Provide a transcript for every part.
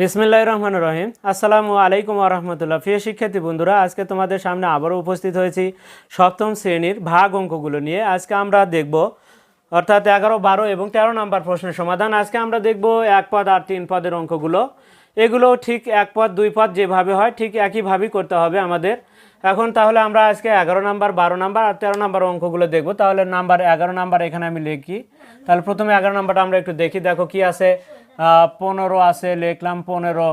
বিসমিল্লাহ রহমান রহিম। আসসালামু আলাইকুম রহমতুল্লাহ। প্রিয় শিক্ষার্থী বন্ধুরা, আজকে তোমাদের সামনে আবারও উপস্থিত হয়েছি সপ্তম শ্রেণির ভাগ অঙ্কগুলো নিয়ে। আজকে আমরা দেখব, অর্থাৎ এগারো, বারো এবং তেরো নম্বর প্রশ্নের সমাধান। আজকে আমরা দেখব এক পদ আর তিন পদের অঙ্কগুলো। এগুলো ঠিক এক পদ, দুই পদ যেভাবে হয়, ঠিক একইভাবেই করতে হবে আমাদের। এখন তাহলে আমরা আজকে এগারো নাম্বার, বারো নাম্বার আর তেরো নাম্বার অঙ্কগুলো দেখব। তাহলে নাম্বার এগারো নাম্বার এখানে আমি লিখি। তাহলে প্রথমে এগারো নাম্বারটা আমরা একটু দেখি। দেখো কি আছে? পনেরো আছে, লিখলাম পনেরো।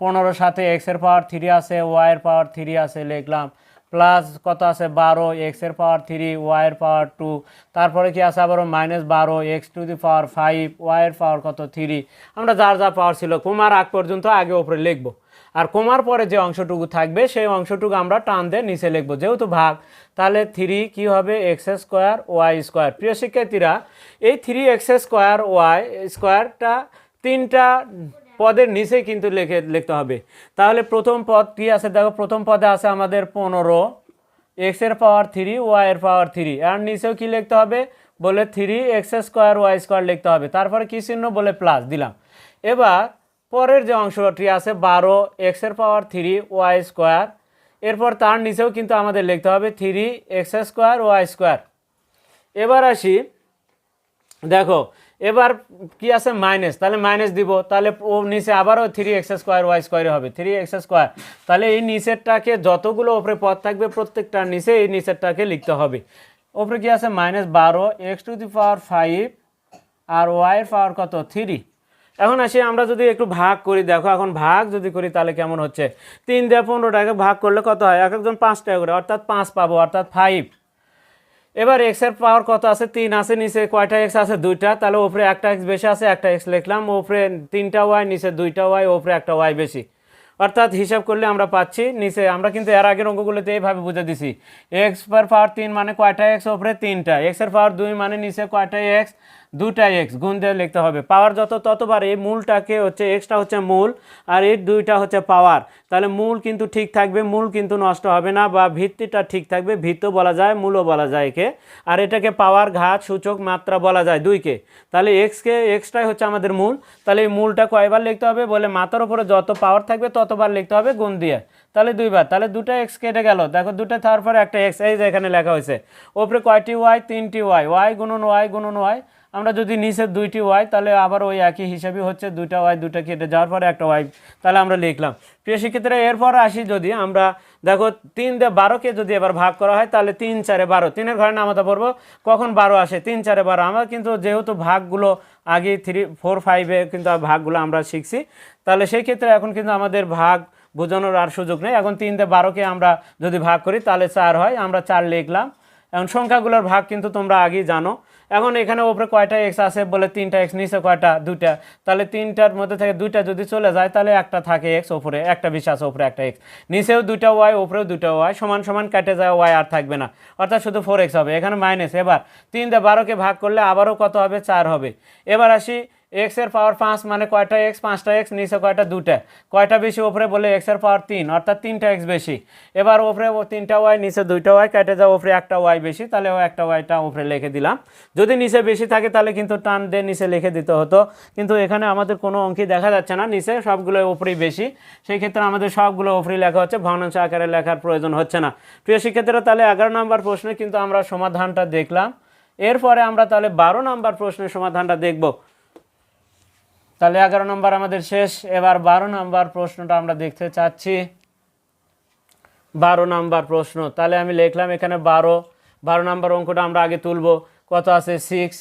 পনেরোর সাথে এক্সের পাওয়ার থ্রি আছে ওয়াইয়ের পাওয়ার থ্রি আছে, লিখলাম। প্লাস কত আছে? বারো এক্সের পাওয়ার থ্রি ওয়াইয়ের পাওয়ার টু তারপরে কি আছে আবারও? মাইনাস বারো x to the power five ওয়াইয়ের পাওয়ার কত? থ্রি আমরা যার যা পাওয়ার ছিল কুমার আগ পর্যন্ত আগে ওপরে লিখব। আর কমার পরে যে অংশটুকু থাকবে, সেই অংশটুকু আমরা টান দিয়ে নিচে লিখব। যেহেতু ভাগ, তাহলে থ্রি কী হবে? এক্স স্কোয়ার ওয়াই স্কোয়ার প্রিয় শিক্ষার্থীরা, এই থ্রি এক্স স্কোয়ার ওয়াই স্কোয়ারটা তিনটা পদের নিচে কিন্তু লিখে লিখতে হবে। তাহলে প্রথম পদ কী আছে? দেখো, প্রথম পদে আছে আমাদের পনেরো। এক্সের পাওয়ার থ্রি ওয়াই এর পাওয়ার থ্রি আর নিচেও কি লিখতে হবে? বলে three x square y square লিখতে হবে। তারপরে কি চিহ্ন? বলে প্লাস দিলাম। এবার পরের যে অংশটি আছে বারো এক্সের পাওয়ার থ্রি ওয়াই স্কোয়ার এরপর তার নিচেও কিন্তু আমাদের লিখতে হবে three x square y square এবার আসি, দেখো, এবার কি আছে মাইনাস তাহলে মাইনাস দিব, তাহলে ও নিচে আবারও থ্রি এক্স স্কোয়ার ওয়াই স্কোয়ারে হবে থ্রি এক্স স্কোয়ার তাহলে এই নিচেরটাকে যতগুলো ওপরে পদ থাকবে প্রত্যেকটার নিচে এই নিচেরটাকে লিখতে হবে। ওপরে কি আছে মাইনাস বারো x to the power five আর ওয়াইয়ের পাওয়ার কত? থ্রি এখন আসি, আমরা যদি একটু ভাগ করি, দেখো এখন ভাগ যদি করি, তাহলে কেমন হচ্ছে? তিন দিয়ে পনেরোটাকে ভাগ করলে কত হয়? এক একজন পাঁচ টাকা করে, অর্থাৎ পাঁচ পাবো, অর্থাৎ ফাইভ এবার এক্সের পাওয়ার কত আছে? তিন আছে, নিচে কয়টা এক্স আছে? দুইটা। তাহলে ওপরে একটা এক্স বেশি আছে, একটা এক্স লিখলাম। ওপরে তিনটা ওয়াই নিচে দুইটা ওয়াই ওপরে একটা ওয়াই বেশি। অর্থাৎ হিসাব করলে আমরা পাচ্ছি নিচে। আমরা কিন্তু এর আগের অঙ্কগুলোতে এইভাবে বুঝে দিছি। এক্স পার পাওয়ার তিন মানে কয়টা এক্স ওপরে তিনটা। এক্সের পাওয়ার দুই মানে নিচে কয়টা এক্স দুটা এক্স গুণ দিয়ে লিখতে হবে। পাওয়ার যত ততবার এই মূলটাকে হচ্ছে এক্সটা হচ্ছে মূল, আর এর দুইটা হচ্ছে পাওয়ার তাহলে মূল কিন্তু ঠিক থাকবে, মূল কিন্তু নষ্ট হবে না, বা ভিত্তিটা ঠিক থাকবে, ভিত্ত বলা যায় মূলও বলা যায় একে। আর এটাকে পাওয়ার ঘাত, সূচক, মাত্রা বলা যায় দুইকে। তাহলে এক্সকে এক্সটাই হচ্ছে আমাদের মূল। তাহলে এই মূলটা কয়বার লিখতে হবে? বলে মাথার উপরে যত পাওয়ার থাকবে, ততবার লিখতে হবে গুণ দিয়ে। তাহলে দুইবার, তাহলে দুটো এক্স কেটে গেল। দেখো দুটো থাকার পরে একটা এক্স এই যে এখানে লেখা হয়েছে। ওপরে কয়টি ওয়াই তিনটি ওয়াই ওয়াই গুণন ওয়াই গুণন ওয়াই আমরা যদি নিচে দুইটি ওয়াই তাহলে আবার ওই একই হিসাবে হচ্ছে, দুইটা ওয়াই দুইটা কেটে যাওয়ার পরে একটা ওয়াই তাহলে আমরা লিখলাম। প্রিয় শিক্ষিতরা এরপর আসি যদি আমরা, দেখো তিন দিয়ে বারোকে যদি এবার ভাগ করা হয়, তাহলে তিন চারে বারো, তিনের ঘরে নামাতে পড়ব কখন বারো আসে? তিন চারে বারো, আমরা কিন্তু যেহেতু ভাগগুলো আগে থ্রি ফোর ফাইভে কিন্তু ভাগগুলো আমরা শিখছি, তাহলে সেই ক্ষেত্রে এখন কিন্তু আমাদের ভাগ বোঝানোর আর সুযোগ নেই। এখন তিন দিয়ে বারোকে আমরা যদি ভাগ করি, তাহলে চার হয়, আমরা চার লিখলাম। এখন সংখ্যাগুলোর ভাগ কিন্তু তোমরা আগেই জানো। এখন এখানে ওপরে কয়টা এক্স আছে বলে তিনটা এক্স নিচে কয়টা? দুটা তাহলে তিনটার মধ্যে থেকে দুইটা যদি চলে যায়, তাহলে একটা থাকে এক্স ওপরে একটা বিষ আছে ওপরে একটা এক্স নিচেও দুটা ওয়াই ওপরেও দুটা ওয়াই সমান সমান কেটে যায় ওয়াই আর থাকবে না। অর্থাৎ শুধু ফোর এক্স হবে, এখানে মাইনাস এবার তিন দিয়ে বারোকে ভাগ করলে আবারও কত হবে? চার হবে। এবার আসি এক্সের পাওয়ার পাঁচ মানে কয়টা এক্স পাঁচটা এক্স নিচে কয়টা? দুটা কয়টা বেশি? ওপরে বলে এক্সের পাওয়ার তিন, অর্থাৎ তিনটা এক্স বেশি। এবার ওপরে তিনটা ওয়াই নিচে দুইটা ওয়াই কেটে যাও ওপরে একটা ওয়াই বেশি, তাহলে একটা ওয়াইটা ওপরে লিখে দিলাম। যদি নিচে বেশি থাকে, তাহলে কিন্তু টান দিয়ে নিচে লিখে দিতে হতো। কিন্তু এখানে আমাদের কোনো অঙ্কই দেখা যাচ্ছে না। নিচে সবগুলো ওপরেই বেশি। সেই ক্ষেত্রে আমাদের সবগুলো ওপরেই লেখা হচ্ছে। ভগ্নাংশ আকারে লেখার প্রয়োজন হচ্ছে না। প্রিয় শিক্ষার্থীরা, তাহলে এগারো নম্বর প্রশ্নে কিন্তু আমরা সমাধানটা দেখলাম। এরপরে আমরা তাহলে বারো নম্বর প্রশ্নের সমাধানটা দেখব। তাহলে এগারো নম্বর আমাদের শেষ। এবার বারো নম্বর প্রশ্নটা আমরা দেখতে চাচ্ছি। বারো নাম্বার প্রশ্ন। তাহলে আমি লিখলাম এখানে বারো। বারো নাম্বার অঙ্কটা আমরা আগে তুলব। কত আছে? সিক্স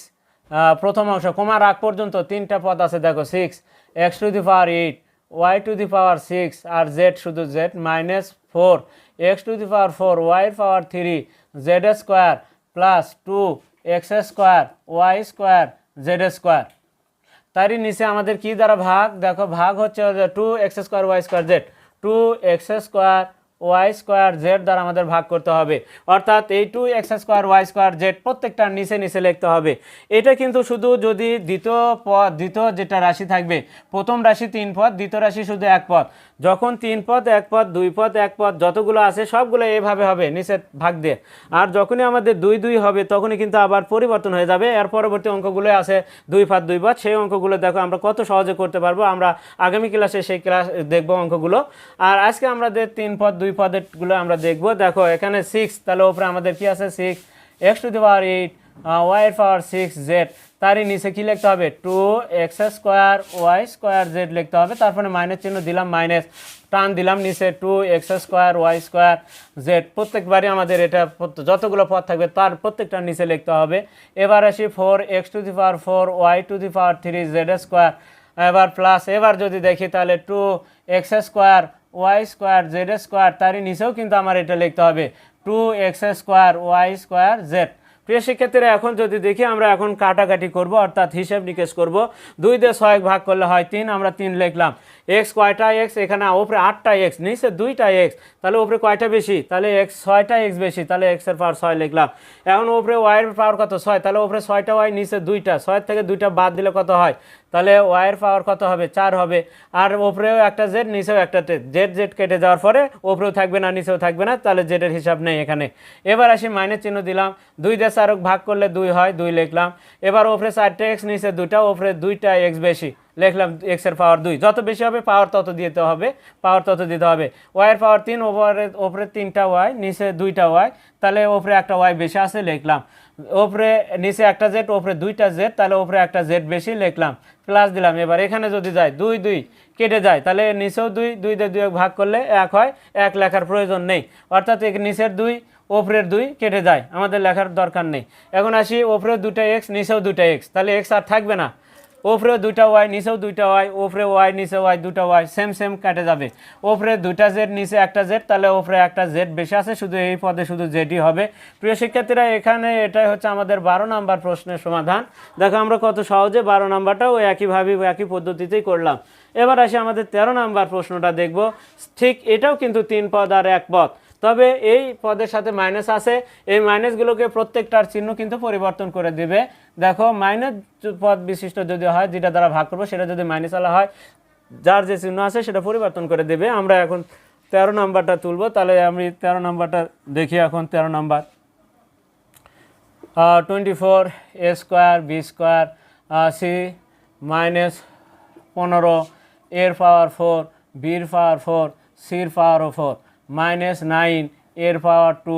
প্রথম অংশ। কমার আগ পর্যন্ত তিনটা পদ আছে। দেখো six x to the power eight y to the power six R z শুধু z minus four x to the power four y power three z square plus two x square y square z square তারই নিচে আমাদের কি দ্বারা ভাগ? দেখো, ভাগ হচ্ছে two x square y square z two x square y square z দ্বারা আমাদের ভাগ করতে হবে। অর্থাৎ এই two x square y square z প্রত্যেকটার নিচে নিচে লিখতে হবে। এটা কিন্তু শুধু যদি দ্বিতীয় পদ দ্বিতীয় যেটা রাশি থাকবে, প্রথম রাশি তিন পদ, দ্বিতীয় রাশি শুধু এক পদ। যখন তিন পদ, এক পদ, দুই পদ, এক পদ, যতগুলো আছে সবগুলো এভাবে হবে নিচে ভাগ দিয়ে। আর যখনই আমাদের দুই দুই হবে, তখনই কিন্তু আবার পরিবর্তন হয়ে যাবে। এর পরবর্তী অঙ্কগুলো আছে দুই পদ দুই পদ। সেই অঙ্কগুলো দেখো আমরা কত সহজে করতে পারব। আমরা আগামী ক্লাসে সেই ক্লাস দেখব অঙ্কগুলো। আর আজকে আমাদের তিন পদ, দুই পদেরগুলো আমরা দেখব। দেখো, এখানে সিক্স তাহলে ওপরে আমাদের কি আছে? Six x to the power eight y power six z তারই নিচে কি লিখতে হবে? Two x square y square z লিখতে হবে। তারপরে মাইনাস চিহ্ন দিলাম মাইনাস টান দিলাম নিচে two x square y square z প্রত্যেকবারই আমাদের এটা যতগুলো পদ থাকবে তার প্রত্যেকটার নিচে লিখতে হবে। এবার আসি four x to the power four y to the power three z square এবার প্লাস এবার যদি দেখি তাহলে two x square y square z square তারই নিচেও কিন্তু আমার এটা লিখতে হবে। Two x square y square z. প্রিয় শিক্ষার্থীরা, এখন যদি দেখি আমরা এখন কাটাকাটি করব, অর্থাৎ হিসেব নিকেশ করব। দুই দিয়ে ছয় ভাগ করলে হয় তিন, আমরা তিন লিখলাম। এক্স কয়টা এক্স? এখানে ওপরে আটটা এক্স, নিচে দুইটা এক্স। তাহলে ওপরে কয়টা বেশি? তাহলে এক্স ছয়টা এক্স বেশি, তাহলে এক্সের পাওয়ার ছয় লিখলাম। এখন ওপরে ওয়াইয়ের পাওয়ার কত? ছয়। তাহলে ওপরে ছয়টা ওয়াই, নিচে দুইটা। ছয় থেকে দুইটা বাদ দিলে কত হয়? তাহলে ওয়াইয়ের পাওয়ার কত হবে? চার হবে। আর ওপরেও একটা জেড নিচেও একটা জেড জেড কেটে যাওয়ার পরে ওপরেও থাকবে না, নিচেও থাকবে না, তাহলে জেডের হিসাব নেই এখানে। এবার আসি মাইনাস চিহ্ন দিলাম। দুই দিয়ে চারক ভাগ করলে দুই হয়, দুই লিখলাম। এবার ওপরে চারটে এক্স নিচে দুইটা ওপরে দুইটা এক্স বেশি। লিখলাম এক্সের পাওয়ার দুই। যত বেশি হবে পাওয়ার তত দিতে হবে পাওয়ার তত দিতে হবে। ওয়াইয়ের পাওয়ার তিন ওপরে ওপরে তিনটা ওয়াই নিচে দুইটা ওয়াই তাহলে ওপরে একটা ওয়াই বেশি আছে, লিখলাম। ওপরে নিচে একটা জেড ওপরে দুইটা জেড তাহলে ওপরে একটা জেড বেশি, লিখলাম। প্লাস দিলাম। এবার এখানে যদি যায়, দুই দুই কেটে যায়, তাহলে নিচেও দুই দুই দিয়ে দুই ভাগ করলে এক হয়, এক লেখার প্রয়োজন নেই। অর্থাৎ এক নিচের দুই, ওপরের দুই কেটে যায়। আমাদের লেখার দরকার নেই। এখন আসি ওপরের দুটা এক্স নিচেও দুটা এক্স তাহলে এক্স আর থাকবে না। ওপরে দুইটা ওয়াই, নিচেও দুইটা ওয়াই ওপরে ওয়াই নিচে ওয়াই দুটা ওয়াই সেম সেম কাটে যাবে। ওপরে দুইটা জেড নিচে একটা জেড তাহলে ওপরে একটা জেড বেশি আছে, শুধু এই পদে শুধু জেডই হবে। প্রিয় শিক্ষার্থীরা, এখানে এটাই হচ্ছে আমাদের বারো নাম্বার প্রশ্নের সমাধান। দেখো আমরা কত সহজে বারো নাম্বারটাও একইভাবে, একই পদ্ধতিতেই করলাম। এবার আসি আমাদের তেরো নাম্বার প্রশ্নটা দেখব। ঠিক এটাও কিন্তু তিন পদ আর এক পদ। তবে এই পদের সাথে মাইনাস আছে। এই মাইনাসগুলোকে প্রত্যেকটার চিহ্ন কিন্তু পরিবর্তন করে দিবে। দেখো মাইনাস পদ বিশিষ্ট যদি হয়, যেটা দ্বারা ভাগ করব, সেটা যদি মাইনাস আলা হয়, যার যে চিহ্ন আছে, সেটা পরিবর্তন করে দেবে। আমরা এখন তেরো নাম্বারটা তুলব। তাহলে আমি তেরো নাম্বারটা দেখি এখন, তেরো number. Twenty four A square B square C minus পনেরো এর পাওয়ার ফোর বির পাওয়ার ফোর সির পাওয়ারও ফোর মাইনাস নাইন এর পাওয়ার টু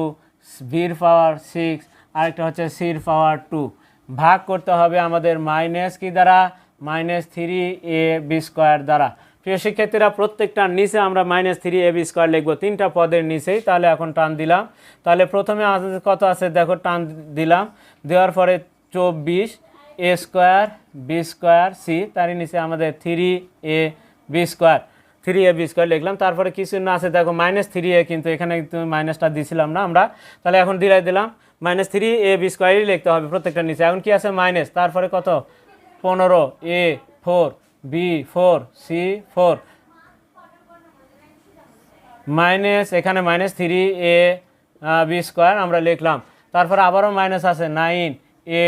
বির পাওয়ার সিক্স আরেকটা হচ্ছে সির পাওয়ার টু ভাগ করতে হবে আমাদের মাইনাস কি দ্বারা? Minus three a b square দ্বারা। প্রিয় শিক্ষার্থীরা প্রত্যেকটার নিচে আমরা minus three a b square লিখব। তিনটা পদের নিচেই তাহলে এখন টান দিলাম। তাহলে প্রথমে কত আছে? দেখো, টান দিলাম। দেওয়ার পরে চব্বিশ a square b square c তারই নিচে আমাদের three a b square three a b square লিখলাম, তারপরে কি চিহ্ন আছে, দেখো মাইনাস থ্রি এ কিন্তু এখানে মাইনাসটা দিছিলাম না আমরা। তাহলে এখন দিলাই দিলাম মাইনাস থ্রি এ বি স্কোয়ারই লিখতে হবে প্রত্যেকটা নিচে। এখন কি আছে মাইনাস তারপরে কত? পনেরো a four b four c four minus এখানে minus three a b square আমরা লিখলাম। তারপরে আবারও মাইনাস আছে নাইন এ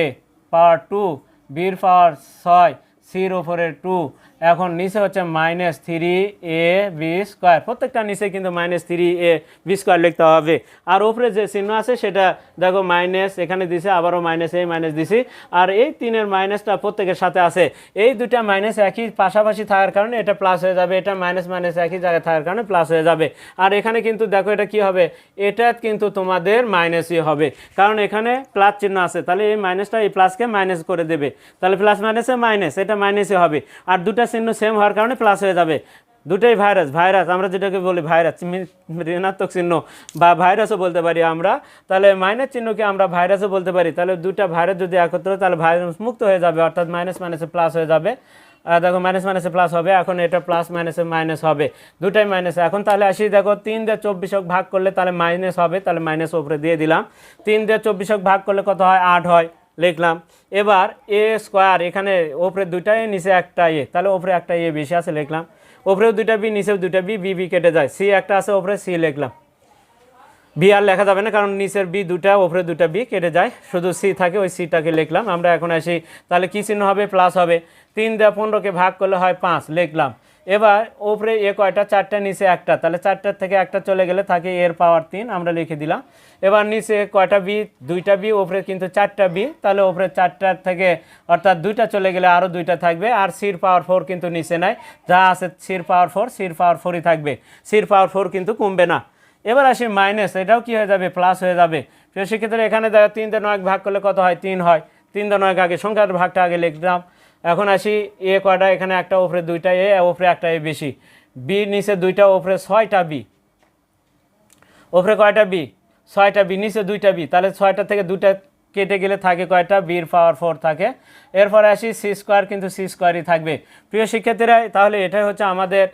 পাওয়ার টু বির পাওয়ার ছয় সির ওপরে টু এখন নিচে হচ্ছে minus three a b square প্রত্যেকটা নিচে কিন্তু minus three a b square লিখতে হবে। আর ওপরে যে চিহ্ন আছে, সেটা দেখো মাইনাস এখানে দিছে, আবারও মাইনাস এই মাইনাস দিছি। আর এই তিনের মাইনাসটা প্রত্যেকের সাথে আছে। এই দুটা মাইনাস একই পাশাপাশি থাকার কারণে এটা প্লাস হয়ে যাবে। এটা মাইনাস মাইনাস একই জায়গায় থাকার কারণে প্লাস হয়ে যাবে। আর এখানে কিন্তু দেখো এটা কি হবে? এটা কিন্তু তোমাদের মাইনাসই হবে। কারণ এখানে প্লাস চিহ্ন আছে। তাহলে এই মাইনাসটা এই প্লাসকে মাইনাস করে দেবে। তাহলে প্লাস মাইনাসে মাইনাস এটা মাইনাসই হবে। আর দুটা চিহ্ন সেম হওয়ার কারণে প্লাস হয়ে যাবে। দুটাই ভাইরাস ভাইরাস আমরা যেটাকে বলি ভাইরাস ঋণাত্মক চিহ্ন বা ভাইরাসও বলতে পারি আমরা। তাহলে মাইনাস চিহ্নকে আমরা ভাইরাসও বলতে পারি। তাহলে দুটা ভাইরাস যদি একত্র তাহলে ভাইরাস মুক্ত হয়ে যাবে, অর্থাৎ মাইনাস মাইনাসে প্লাস হয়ে যাবে। দেখো মাইনাস মাইনাসে প্লাস হবে, এখন এটা প্লাস মাইনাসে মাইনাস হবে। দুটাই মাইনাস এখন তাহলে আসি, দেখো তিন দিয়ে চব্বিশক ভাগ করলে তাহলে মাইনাস হবে, তাহলে মাইনাস উপরে দিয়ে দিলাম। তিন দিয়ে চব্বিশক ভাগ করলে কত হয়? আট হয়। লিখলাম। এবার এ স্কোয়ার, এখানে ওপরে দুইটা এ নিচে একটা এ। তাহলে ওপরে একটা এ, বেশি আছে লিখলাম। ওপরেও দুইটা বি, নিচেও দুইটা বি বি বি কেটে যায়। সি একটা আছে, ওপরে সি লিখলাম। বি আর লেখা যাবে না, কারণ নিচের বি দুটা ওপরে দুটা বি কেটে যায়। শুধু সি থাকে, ওই সিটাকে লিখলাম। আমরা এখন আসি, তাহলে কী চিহ্ন হবে? প্লাস হবে। তিন দেওয়া পনেরোকে ভাগ করলে হয় পাঁচ, লিখলাম। এবার ওপরে এ কয়টা? চারটা, নিচে একটা। তাহলে চারটার থেকে একটা চলে গেলে থাকে এর পাওয়ার তিন, আমরা লিখে দিলাম। এবার নিচে কয়টা বি? দুইটা বি, ওপরে কিন্তু চারটা বি। তাহলে ওপরে চারটার থেকে অর্থাৎ দুইটা চলে গেলে আরও দুইটা থাকবে। আর সির পাওয়ার ফোর কিন্তু নিচে নাই। যা আছে সির পাওয়ার ফোর, সির পাওয়ার ফোরই থাকবে। সির পাওয়ার ফোর কিন্তু কমবে না। এবার আসি মাইনাস, এটাও কি হয়ে যাবে? প্লাস হয়ে যাবে। সেক্ষেত্রে এখানে তিন দিয়ে নয় ভাগ করলে কত হয়? তিন হয়। তিন দিয়ে নয় আগে সংখ্যার ভাগটা আগে লিখলাম। এখন আসি এ কয়টা, এখানে একটা, ওপরে দুইটা, এ, ওপরে একটা, এ, বেশি। বি, নিচে দুইটা, ওপরে ছয়টা বি। ওপরে কয়টা বি? ছয়টা বি, নিচে দুইটা বি। তাহলে ছয়টা থেকে দুইটা কেটে গেলে থাকে কয়টা? বির পাওয়ার ফোর থাকে। এরপরে আসি সি স্কোয়ার কিন্তু সি স্কোয়ারই থাকবে। প্রিয় শিক্ষার্থীরা, তাহলে এটাই হচ্ছে আমাদের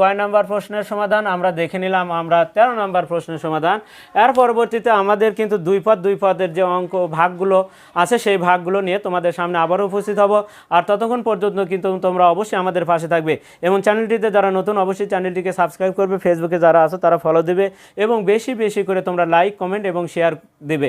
কয় নাম্বার প্রশ্নের সমাধান? আমরা দেখে নিলাম, আমরা তেরো নাম্বার প্রশ্নের সমাধান। এর পরবর্তীতে আমাদের কিন্তু দুই পদ, দুই পদের যে অঙ্ক ভাগগুলো আছে, সেই ভাগগুলো নিয়ে তোমাদের সামনে আবারও উপস্থিত হব। আর ততক্ষণ পর্যন্ত কিন্তু তোমরা অবশ্যই আমাদের পাশে থাকবে। এবং চ্যানেলটিতে যারা নতুন, অবশ্যই চ্যানেলটিকে সাবস্ক্রাইব করবে। ফেসবুকে যারা আছো, তারা ফলো দেবে। এবং বেশি বেশি করে তোমরা লাইক কমেন্ট এবং শেয়ার দেবে।